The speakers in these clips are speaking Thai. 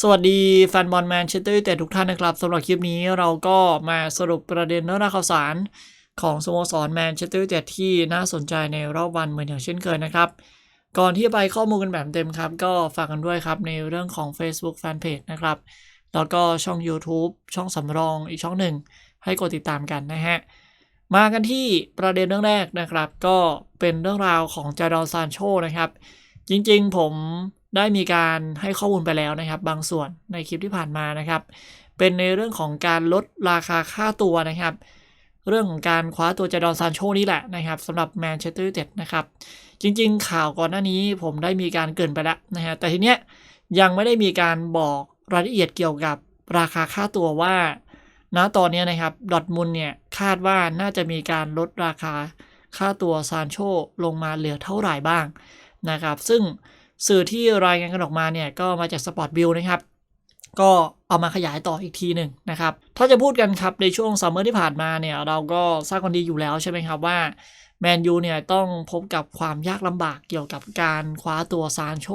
สวัสดีแฟนบอลแมนเชสเตอร์ยูไนเต็ดทุกท่านนะครับสำหรับคลิปนี้เราก็มาสรุปประเด็นเนื้อหาข่าวสาร ของสโมสรแมนเชสเตอร์ยูไนเต็ดที่น่าสนใจในรอบวันเหมือนอย่างเช่นเคยนะครับ ก่อนที่จะไปข้อมูลกันแบบเต็มครับ ก็ฝากกันด้วยครับในเรื่องของ Facebook Fanpage นะครับ แล้วก็ช่อง YouTube ช่องสำรองอีกช่องหนึ่ง ให้กดติดตามกันนะฮะมากันที่ประเด็นเรื่องแรกนะครับ ก็เป็นเรื่องราวของจาดอนซานโชนะครับจริงๆ ผม ได้มีการให้ข้อมูลไปแล้วนะครับ บางส่วนในคลิปที่ผ่านมานะครับ เป็นในเรื่องของการลดราคาค่าตัวนะครับ เรื่องของการคว้าตัวจาดอนซานโชนี่แหละนะครับสำหรับแมนเชสเตอร์ยูไนเต็ดนะครับ จริงๆ ข่าวก่อนหน้านี้ผมได้มีการเกินไปแล้วนะฮะแต่ทีเนี้ยยังไม่ได้มีการบอกรายละเอียดเกี่ยวกับราคาค่าตัวว่าณตอนนี้นะครับดอทมุลเนี่ยคาดว่าน่าจะมีการลดราคาค่าตัวซานโชลงมาเหลือเท่าไหร่บ้างนะครับ ซึ่ง สื่อที่รายงานกันออกมาเนี่ยก็มาจากสปอร์ตบิลนะครับ ก็เอามาขยายต่ออีกทีหนึ่งนะครับ ถ้าจะพูดกันครับในช่วงซัมเมอร์ที่ผ่านมาเนี่ยเราก็ทราบกันดีอยู่แล้วใช่ไหมครับว่าแมนยูเนี่ยต้องพบกับความยากลำบากเกี่ยวกับการคว้าตัวซานโช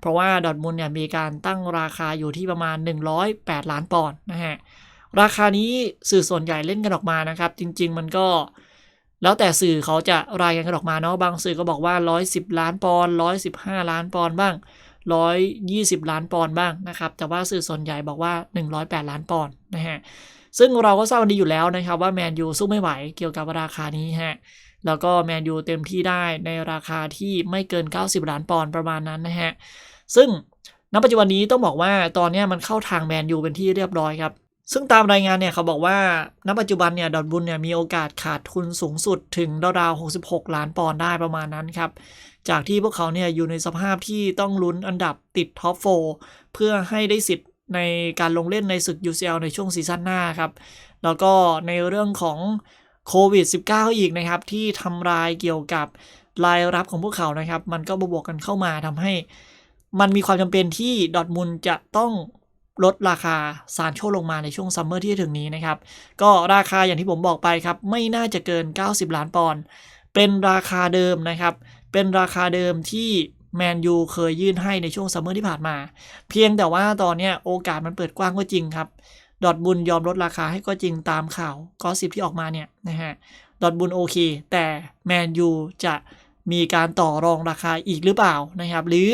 เพราะว่าดอทมุนเนี่ยมีการตั้งราคาอยู่ที่ประมาณ 108 ล้านปอนด์นะฮะ ราคานี้สื่อส่วนใหญ่เล่นกันออกมานะครับ จริง ๆ มันก็ แล้วแต่สื่อเขาจะรายงานกันออกมาเนาะบางสื่อก็บอกว่า 110 ล้านปอนด์115 ล้านปอนด์บ้าง 120 ล้านปอนด์บ้างนะครับแต่ว่าสื่อส่วนใหญ่บอกว่า 108 ล้านปอนด์นะฮะซึ่งเราก็ทราบดีอยู่แล้วนะครับว่าแมนยูสู้ไม่ไหวเกี่ยวกับราคานี้ฮะแล้วก็แมนยูเต็มที่ได้ในราคาที่ไม่เกิน 90 ล้านปอนด์ประมาณนั้นนะฮะซึ่งณปัจจุบันนี้ต้องบอกว่าตอนนี้มันเข้าทางแมนยูเป็นที่เรียบร้อยครับ ซึ่งตามรายงานเนี่ยเขาบอกว่าณปัจจุบันเนี่ยดอทบุลเนี่ยมีโอกาสขาดทุนสูงสุดถึงราวๆ66 ล้านปอนด์ได้ประมาณนั้นครับ จากที่พวกเขาเนี่ยอยู่ในสภาพที่ต้องลุ้นอันดับติดท็อปโฟเพื่อให้ได้สิทธิ์ในการลงเล่นในศึก UCL ในช่วงซีซั่นหน้าครับ แล้วก็ในเรื่องของโควิด -19 อีกนะครับ ที่ทำลายเกี่ยวกับรายรับของพวกเขานะครับ มันก็บวกกันเข้ามาทำให้ มันมีความจำเป็นที่ดอทมุลจะต้อง ลดราคาซานโชลงมาในช่วงซัมเมอร์ที่จะถึงนี้นะครับ ก็ราคาอย่างที่ผมบอกไปครับ ไม่น่าจะเกิน 90 ล้านปอนด์เป็นราคาเดิมนะครับ เป็นราคาเดิมที่แมนยูเคยยื่นให้ในช่วงซัมเมอร์ที่ผ่านมา เพียงแต่ว่าตอนนี้โอกาสมันเปิดกว้างก็จริงครับ ดอทบุลยอมลดราคาให้ก็จริงตามข่าวก็สิบที่ออกมาเนี่ยนะฮะ ดอทบุลโอเค แต่แมนยูจะ มีการต่อรองราคาอีกหรือเปล่านะครับ หรือ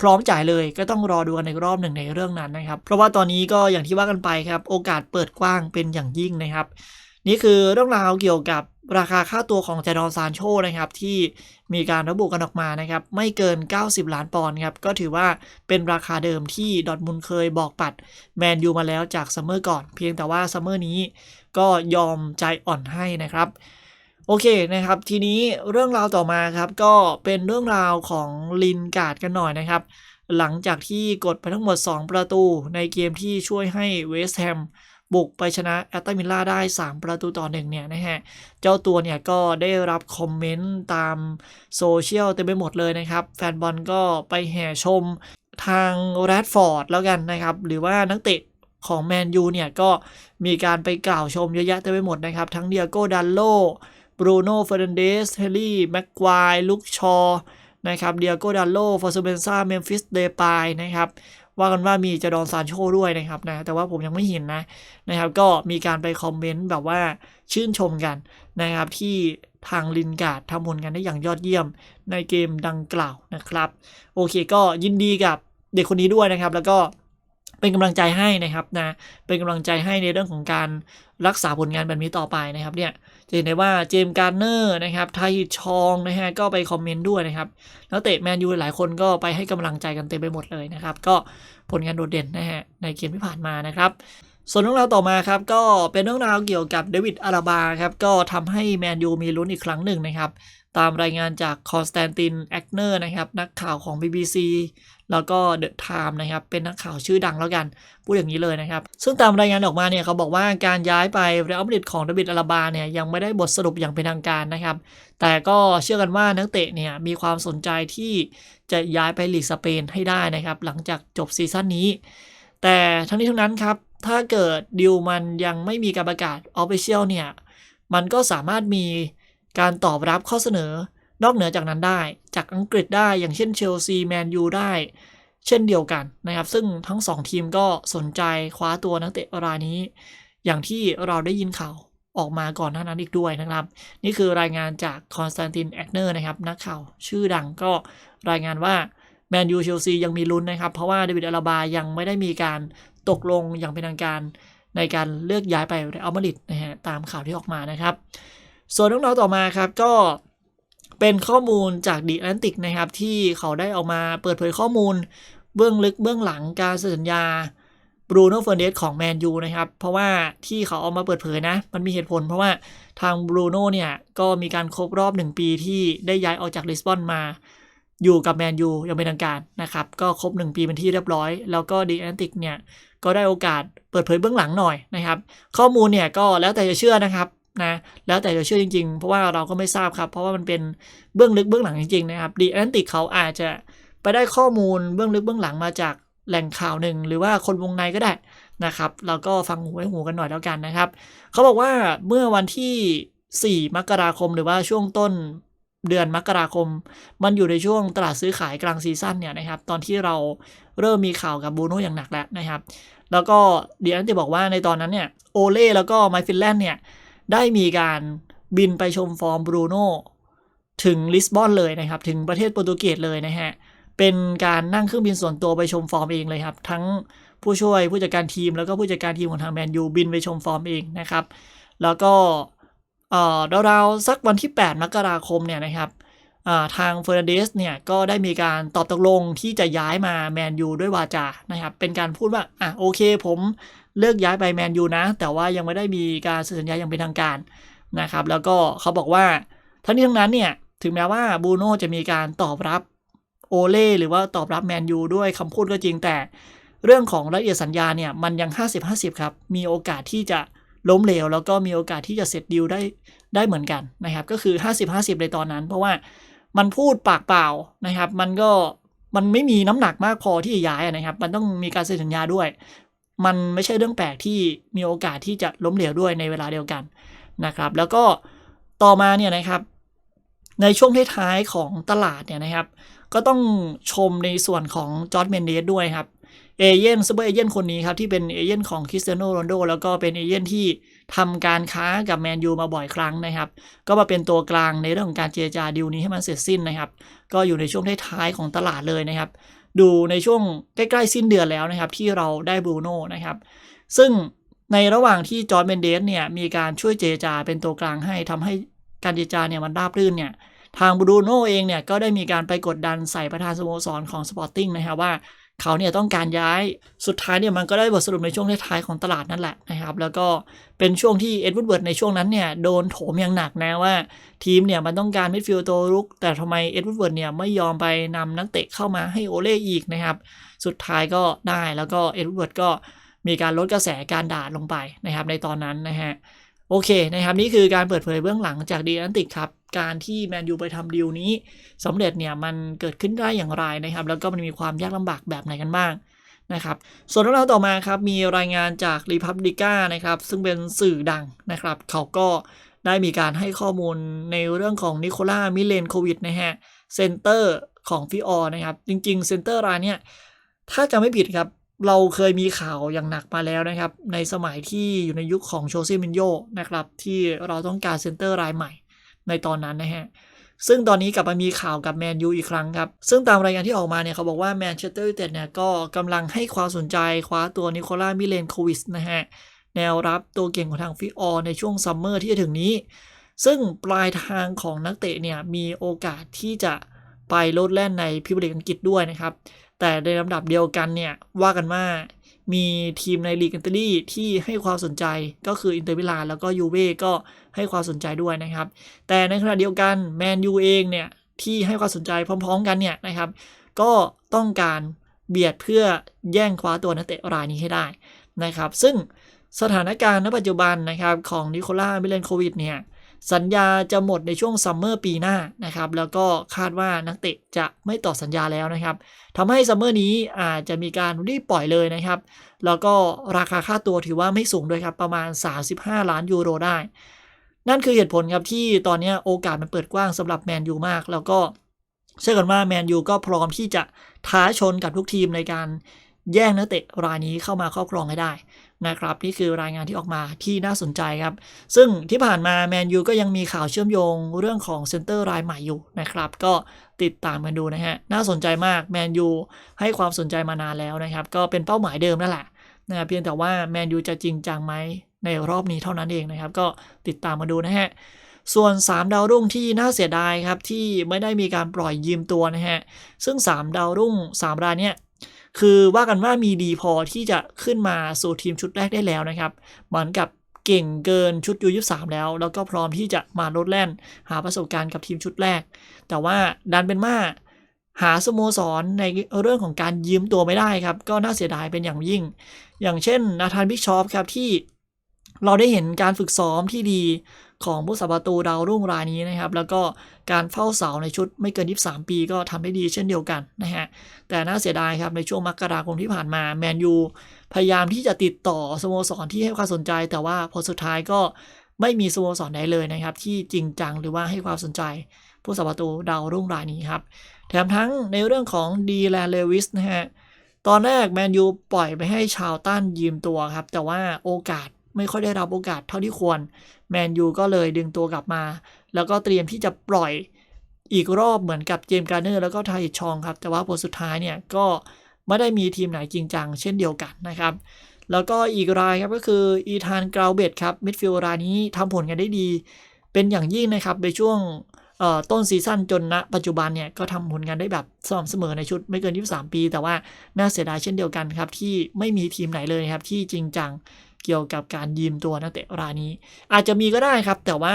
พร้อมจ่ายเลยก็ต้องรอดูกันในรอบหนึ่งในเรื่องนั้นนะครับ เพราะว่าตอนนี้ก็อย่างที่ว่ากันไปครับ โอกาสเปิดกว้างเป็นอย่างยิ่งนะครับ นี่คือเรื่องราวเกี่ยวกับราคาค่าตัวของเจดอนซานโชนะครับที่มีการระบุกันออกมานะครับ ไม่เกิน 90 ล้านปอนด์ครับ ก็ถือว่าเป็นราคาเดิมที่ดอทมุลเคยบอกปัดแมนยูมาแล้วจากซัมเมอร์ก่อน เพียงแต่ว่าซัมเมอร์นี้ก็ยอมใจอ่อนให้นะครับ โอเคนะครับ ทีนี้เรื่องราวต่อมาครับ ก็เป็นเรื่องราวของลินการ์ดกันหน่อยนะครับ หลังจากที่กดไปทั้งหมด 2 ประตูในเกมที่ช่วยให้เวสต์แฮมบุกไปชนะแอตตันวิลล่าได้ 3 ประตูต่อหนึ่งเนี่ยนะฮะ เจ้าตัวเนี่ยก็ได้รับคอมเมนต์ตามโซเชียลเต็มไปหมดเลยนะครับ แฟนบอลก็ไปแห่ชมทางแรดฟอร์ดแล้วกันนะครับ หรือว่านักเตะของแมนยูเนี่ยก็มีการไปกล่าวชมเยอะแยะเต็มไปหมดนะครับ ทั้งเดียโก้ดันโล บรูโน่เฟอร์นันเดสเฮลี่แม็กควายลุกชอนะครับเดียโกดันโลฟอร์ซูเบนซาเมมฟิสเดปายนะครับว่ากันว่ามีจดอนซานโชด้วยนะครับนะแต่ว่าผมยังไม่เห็นนะนะครับก็มีการไปคอมเมนต์แบบว่าชื่นชมกันนะครับที่ทางลินการ์ดทำผลงานได้อย่างยอดเยี่ยมในเกมดังกล่าวนะครับ โอเคก็ยินดีกับเด็กคนนี้ด้วยนะครับ แล้วก็เป็นกำลังใจให้นะครับนะเป็นกำลังใจให้ในเรื่องของการรักษาผลงานแบบนี้ต่อไปนะครับเนี่ย จะเห็นได้ว่าเจมการ์เนอร์นะครับไทชองนะฮะก็ไปคอมเมนต์ด้วยนะครับแล้วเตะแมนยูหลายคนก็ไปให้กำลังใจกันเต็มไปหมดเลยนะครับ ก็ผลงานโดดเด่นนะฮะในเกมที่ผ่านมานะครับส่วนเรื่องราวต่อมาครับก็เป็นเรื่องราวเกี่ยวกับเดวิดอาราบาครับก็ทำให้แมนยูมีลุ้นอีกครั้งหนึ่งนะครับ ตามรายงานจากคอนสแตนตินแอคเนอร์นะครับนักข่าวของ BBC แล้วก็เดอะไทม์นะครับ เป็นนักข่าวชื่อดังแล้วกัน พูดอย่างนี้เลยนะครับ ซึ่งตามรายงานออกมาเนี่ยเขาบอกว่าการย้ายไปเรอัลมาดริดของเดวิดอาราบาเนี่ยยังไม่ได้บทสรุปอย่างเป็นทางการนะครับ แต่ก็เชื่อกันว่านักเตะเนี่ยมีความสนใจที่จะย้ายไปลีกสเปนให้ได้นะครับ หลังจากจบซีซั่นนี้ แต่ทั้งนี้ทั้งนั้นครับถ้าเกิดดิวมันยังไม่มีการประกาศออฟฟิเชียลเนี่ยมันก็สามารถมีการตอบรับข้อเสนอ นอกเหนือจากนั้นได้ จากอังกฤษได้อย่างเช่นเชลซีแมนยูได้ เช่นเดียวกันนะครับ ซึ่งทั้ง 2 ทีมก็สนใจคว้าตัวนักเตะรายนี้ อย่างที่เราได้ยินข่าวออกมาก่อนหน้านั้นอีกด้วยนะครับ นี่คือรายงานจากคอนสแตนตินแอกเนอร์นะครับนักข่าวชื่อดังก็รายงานว่าแมนยูเชลซียังมีลุ้นนะครับ เพราะว่าเดวิดอาราบายังไม่ได้มีการตกลงอย่างเป็นทางการในการเลือกย้ายไปเรอัลมาดริดนะฮะตามข่าวที่ออกมานะครับ ส่วนน้องๆต่อมาครับก็ เป็นข้อมูลจากดีแอนติกนะครับที่เขาได้ออกมาเปิดเผยข้อมูล เบื้องลึกเบื้องหลังการเซ็นสัญญาบรูโน่เฟอร์เนสของแมนยูนะครับ เพราะว่าที่เขาเอามาเปิดเผยนะ มันมีเหตุผล เพราะว่าทางบรูโน่เนี่ยก็มีการครบรอบ 1 ปีที่ได้ย้ายออกจากลิสบอนมาอยู่กับแมนยูย่างเป็นทางการนะครับ ก็ครบ 1 ปีเป็นที่เรียบร้อย แล้วก็ดีแอนติกเนี่ย ก็ได้โอกาสเปิดเผยเบื้องหลังหน่อยนะครับ ข้อมูลเนี่ยก็แล้วแต่จะเชื่อนะครับ นะแล้วแต่จะเชื่อจริง ๆ เพราะว่าเราก็ไม่ทราบครับ เพราะว่ามันเป็นเบื้องลึกเบื้องหลังจริงๆนะครับดีแอนติกเขาอาจจะไปได้ข้อมูลเบื้องลึกเบื้องหลังมาจากแหล่งข่าวหนึ่งหรือว่าคนวงในก็ได้นะครับเราก็ฟังหูไว้หูกันหน่อยแล้วกันนะครับ เขาบอกว่าเมื่อวันที่ 4 มกราคมหรือว่าช่วงต้นเดือนมกราคม มันอยู่ในช่วงตลาดซื้อขายกลางซีซั่นเนี่ยนะครับตอนที่เราเริ่มมีข่าวกับบูโน่อย่างหนักแล้วนะครับ แล้วก็เดียนติบอกว่าในตอนนั้นเนี่ยโอเล่แล้วก็ไมฟินแลนด์เนี่ย ได้มีการบินไปชมฟอร์มบรูโน่ถึงลิสบอนเลยนะครับ ถึงประเทศโปรตุเกสเลยนะฮะ เป็นการนั่งเครื่องบินส่วนตัวไปชมฟอร์มเองเลยครับ ทั้งผู้ช่วยผู้จัดการทีมแล้วก็ผู้จัดการทีมของทางแมนยูบินไปชมฟอร์มเองนะครับ แล้วก็เอ่อราวๆสักวันที่ 8 มกราคมเนี่ยนะครับ ทางเฟอร์นันเดสเนี่ยก็ได้มีการตอบตกลงที่จะย้ายมาแมนยูด้วยวาจานะครับเป็นการพูดว่าอะโอเคผมเลือกย้ายไปแมนยูนะ แต่ว่ายังไม่ได้มีการสัญญาอย่างเป็นทางการนะครับแล้วก็เขาบอกว่าทั้งนี้ทั้งนั้นเนี่ยถึงแม้ว่าบูโน่จะมีการตอบรับโอเล่หรือว่าตอบรับแมนยูด้วยคำพูดก็จริงแต่เรื่องของรายละเอียดสัญญาเนี่ยมันยัง 50-50 ครับ มีโอกาสที่จะล้มเหลว แล้วก็มีโอกาสที่จะเสร็จดีลได้ได้เหมือนกันนะครับ ก็คือ 50-50 ในตอนนั้น เพราะว่า มันพูดปากเปล่านะครับ มันก็มันไม่มีน้ำหนักมากพอที่จะย้ายนะครับ มันต้องมีการเซ็นสัญญาด้วย มันไม่ใช่เรื่องแปลกที่มีโอกาสที่จะล้มเหลวด้วยในเวลาเดียวกันนะครับ แล้วก็ต่อมาเนี่ยนะครับ ในช่วงท้ายๆของตลาดเนี่ยนะครับ ก็ต้องชมในส่วนของจอร์ดเมนเดสด้วยครับ เอเย่นซูเปอร์เอเย่นคนนี้ครับ ที่เป็นเอเย่นของคริสเตียโนโรนโดแล้วก็เป็นเอเย่นที่ทำการค้ากับแมนยูมาบ่อยครั้งนะครับ ก็มาเป็นตัวกลางในเรื่องของการเจรจาดีลนี้ให้มันเสร็จสิ้นนะครับ ก็อยู่ในช่วงท้ายๆของตลาดเลยนะครับ ดูในช่วงใกล้ๆสิ้นเดือนแล้วนะครับ ที่เราได้บรูโน่นะครับ ซึ่งในระหว่างที่จอร์ดเมนเดสเนี่ยมีการช่วยเจรจาเป็นตัวกลางให้ทำให้การเจรจาเนี่ยมันราบรื่นเนี่ยทางบรูโน่เองเนี่ยก็ได้มีการไปกดดันใส่ประธานสโมสรของสปอร์ติ้งนะครับว่า เขาเนี่ยต้องการย้ายสุดท้ายเนี่ยมันก็ได้บทสรุปในช่วงท้ายๆของตลาดนั่นแหละนะครับ แล้วก็เป็นช่วงที่เอ็ดวูดเวิร์ดในช่วงนั้นเนี่ยโดนโถมอย่างหนักนะว่า ทีมเนี่ยมันต้องการมิดฟิลด์ตัวรุก แต่ทำไมเอ็ดวูดเวิร์ดเนี่ยไม่ยอมไปนำนักเตะเข้ามาให้โอเล่อีกนะครับ สุดท้ายก็ได้แล้วก็เอ็ดวูดเวิร์ดก็มีการลดกระแสการด่าลงไปนะครับในตอนนั้นนะฮะ โอเคนะครับนี่คือการเปิดเผยเบื้องหลังจากดีแอนติกครับการที่แมนยูไปทำดีลนี้สำเร็จเนี่ยมันเกิดขึ้นได้อย่างไรนะครับ แล้วก็มันมีความยากลำบากแบบไหนกันบ้างนะครับส่วนเรื่องราวต่อมาครับมีรายงานจากรีพับลิก้านะครับซึ่งเป็นสื่อดังนะครับ เขาก็ได้มีการให้ข้อมูลในเรื่องของนิโคล่ามิเลนโควิดนะฮะเซนเตอร์ของฟิออนะครับ จริงๆเซนเตอร์รายเนี่ยถ้าจะไม่ผิดครับ เราเคยมีข่าวอย่างหนักมาแล้วนะครับ ในสมัยที่อยู่ในยุคของโชเซมินโยนะครับ ที่เราต้องการเซนเตอร์รายใหม่ในตอนนั้นนะฮะซึ่งตอนนี้กลับมามีข่าวกับแมนยูอีกครั้งครับ ซึ่งตามรายงานที่ออกมาเนี่ยเขาบอกว่าแมนเชสเตอร์ยูไนเต็ดเนี่ยก็กำลังให้ความสนใจคว้าตัวนิโคล่ามิเลนโควิสนะฮะ แนวรับตัวเก่งของทางฟิออในช่วงซัมเมอร์ที่จะถึงนี้ ซึ่งปลายทางของนักเตะเนี่ยมีโอกาสที่จะ ไปโลดแล่นในพิบลิกอังกฤษด้วยนะครับ แต่ในลำดับเดียวกันเนี่ย ว่ากันว่ามีทีมในลีกอิตาลีที่ให้ความสนใจก็คืออินเตอร์มิลานแล้วก็ยูเว่ก็ให้ความสนใจด้วยนะครับ แต่ในขณะเดียวกันแมนยูเองเนี่ยที่ให้ความสนใจพร้อม ๆ กันเนี่ยนะครับ ก็ต้องการเบียดเพื่อแย่งคว้าตัวนักเตะรายนี้ให้ได้นะครับ ซึ่งสถานการณ์ณปัจจุบันนะครับของนิโคล่ามิเลนโควิดเนี่ย สัญญาจะหมดในช่วงซัมเมอร์ปีหน้านะครับแล้วก็คาดว่านักเตะจะไม่ต่อสัญญาแล้วนะครับทำให้ซัมเมอร์นี้อาจจะมีการรีบปล่อยเลยนะครับ แล้วก็ราคาค่าตัวถือว่าไม่สูงด้วยครับ ประมาณ 35 ล้านยูโรได้ นั่นคือเหตุผลครับที่ตอนนี้โอกาสมันเปิดกว้างสำหรับแมนยูมาก แล้วก็เชื่อกันว่าแมนยูก็พร้อมที่จะท้าชนกับทุกทีมในการ แย่งนักเตะรายนี้เข้ามาครอบครองให้ได้นะครับนี่คือรายงานที่ออกมาที่น่าสนใจครับ ซึ่งที่ผ่านมาแมนยูก็ยังมีข่าวเชื่อมโยงเรื่องของเซนเตอร์รายใหม่อยู่นะครับ ก็ติดตามกันดูนะฮะ น่าสนใจมากแมนยูให้ความสนใจมานานแล้วนะครับ ก็เป็นเป้าหมายเดิมนั่นแหละนะเพียงแต่ว่าแมนยูจะจริงจังไหมในรอบนี้เท่านั้นเองนะครับ ก็ติดตามมาดูนะฮะส่วน 3 ดาวรุ่งที่น่าเสียดายครับ ที่ไม่ได้มีการปล่อยยืมตัวนะฮะ ซึ่ง 3 ดาวรุ่ง 3 รายเนี่ย คือว่ากันว่ามีดีพอที่จะขึ้นมาสู่ทีมชุดแรกได้แล้วนะครับ เหมือนกับเก่งเกินชุดยูยีสามแล้ว แล้วก็พร้อมที่จะมาลดแล่น หาประสบการณ์กับทีมชุดแรก แต่ว่าดันเป็นว่าหาสโมสรในเรื่องของการยืมตัวไม่ได้ครับ ก็น่าเสียดายเป็นอย่างยิ่ง อย่างเช่นนาธานบิกชอปครับที่ เราได้เห็นการฝึกซ้อมที่ดีของผู้สับประตูดาวรุ่งรายนี้นะครับ แล้วก็การเฝ้าเสาในชุดไม่เกิน 23 ปีก็ทำได้ดีเช่นเดียวกันนะฮะ แต่น่าเสียดายครับในช่วงมกราคมที่ผ่านมาแมนยูพยายามที่จะติดต่อสโมสรที่ให้ความสนใจ แต่ว่าพอสุดท้ายก็ไม่มีสโมสรใดเลยนะครับ ที่จริงจังหรือว่าให้ความสนใจ ผู้สับประตูดาวรุ่งรายนี้ครับ แถมทั้งในเรื่องของดีแลนเลวิสนะฮะตอนแรกแมนยูปล่อยไปให้ชาวต้านยืมตัวครับแต่ว่าโอกาส ไม่ค่อยได้รับโอกาสเท่าที่ควรแมนยูก็เลยดึงตัวกลับมา แล้วก็เตรียมที่จะปล่อยอีกรอบเหมือนกับเจมส์การ์เนอร์แล้วก็ไทชองครับ แต่ว่าผลสุดท้ายเนี่ยก็ไม่ได้มีทีมไหนจริงจังเช่นเดียวกันนะครับ แล้วก็อีกรายครับก็คืออีธานกราวเบตครับมิดฟิลด์รายนี้ทำผลกันได้ดี เป็นอย่างยิ่งนะครับในช่วงต้นซีซั่นจนณปัจจุบันเนี่ยก็ทำผลงานได้แบบสม่ำเสมอในชุดไม่เกิน 23 ปี แต่ว่าน่าเสียดายเช่นเดียวกันครับ ที่ไม่มีทีมไหนเลยครับที่จริงจัง เกี่ยวกับการยืมตัวนักเตะรายนี้ อาจจะมีก็ได้ครับ แต่ว่า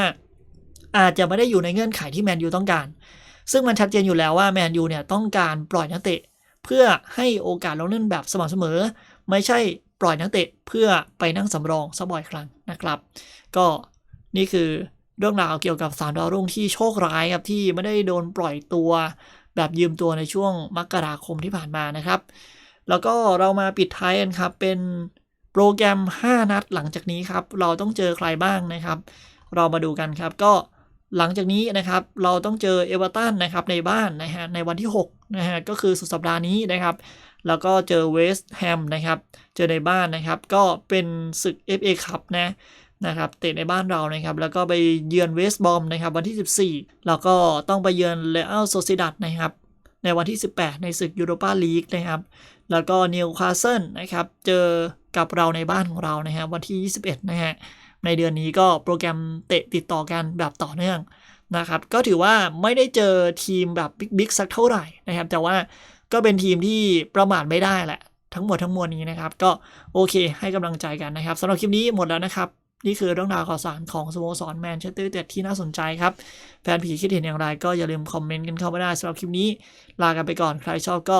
อาจจะไม่ได้อยู่ในเงื่อนไขที่แมนยูต้องการ ซึ่งมันชัดเจนอยู่แล้วว่าแมนยูเนี่ยต้องการปล่อยนักเตะ เพื่อให้โอกาสลงเล่นแบบสม่ำเสมอ ไม่ใช่ปล่อยนักเตะเพื่อไปนั่งสำรองซะบ่อยครั้งนะครับ ก็นี่คือเรื่องราวเกี่ยวกับสามดาวรุ่งที่โชคร้ายครับที่ไม่ได้โดนปล่อยตัว แบบยืมตัวในช่วงมกราคมที่ผ่านมานะครับ แล้วก็เรามาปิดท้ายกันครับเป็น โปรแกรม 5 นัดหลังจากนี้ครับ เราต้องเจอใครบ้างนะครับ เรามาดูกันครับก็หลังจากนี้นะครับ เราต้องเจอเอเวอร์ตันนะครับในบ้านนะฮะในวันที่6นะฮะก็คือสุดสัปดาห์นี้นะครับ แล้วก็เจอเวสต์แฮมนะครับ เจอในบ้านนะครับ ก็เป็นศึก FA คัพนะนะครับเตะในบ้านเรานะครับ แล้วก็ไปเยือนเวสต์บอมนะครับ วันที่ 14 แล้วก็ต้องไปเยือนเรอัลโซซิดัดนะครับ ในวันที่ 18 ในศึกยูโรปาลีกนะครับ แล้วก็นิวคาสเซิลนะครับ เจอ กับเราในบ้านของเรานะฮะวันที่ 21 นะฮะในเดือนนี้ก็โปรแกรมเตะติดต่อกันแบบต่อเนื่องนะครับ ก็ถือว่าไม่ได้เจอทีมแบบบิ๊กๆสักเท่าไหร่นะครับ แต่ว่าก็เป็นทีมที่ประมาทไม่ได้แหละ ทั้งหมดทั้งมวลนี้นะครับ ก็โอเคให้กำลังใจกันนะครับสำหรับคลิปนี้หมดแล้วนะครับ นี่คือเรื่องราวข่าวสารของสโมสรแมนเชสเตอร์เต็ดที่น่าสนใจครับ แฟนผีคิดเห็นอย่างไรก็อย่าลืมคอมเมนต์กันเข้ามาได้สำหรับคลิปนี้ ลากันไปก่อนใครชอบก็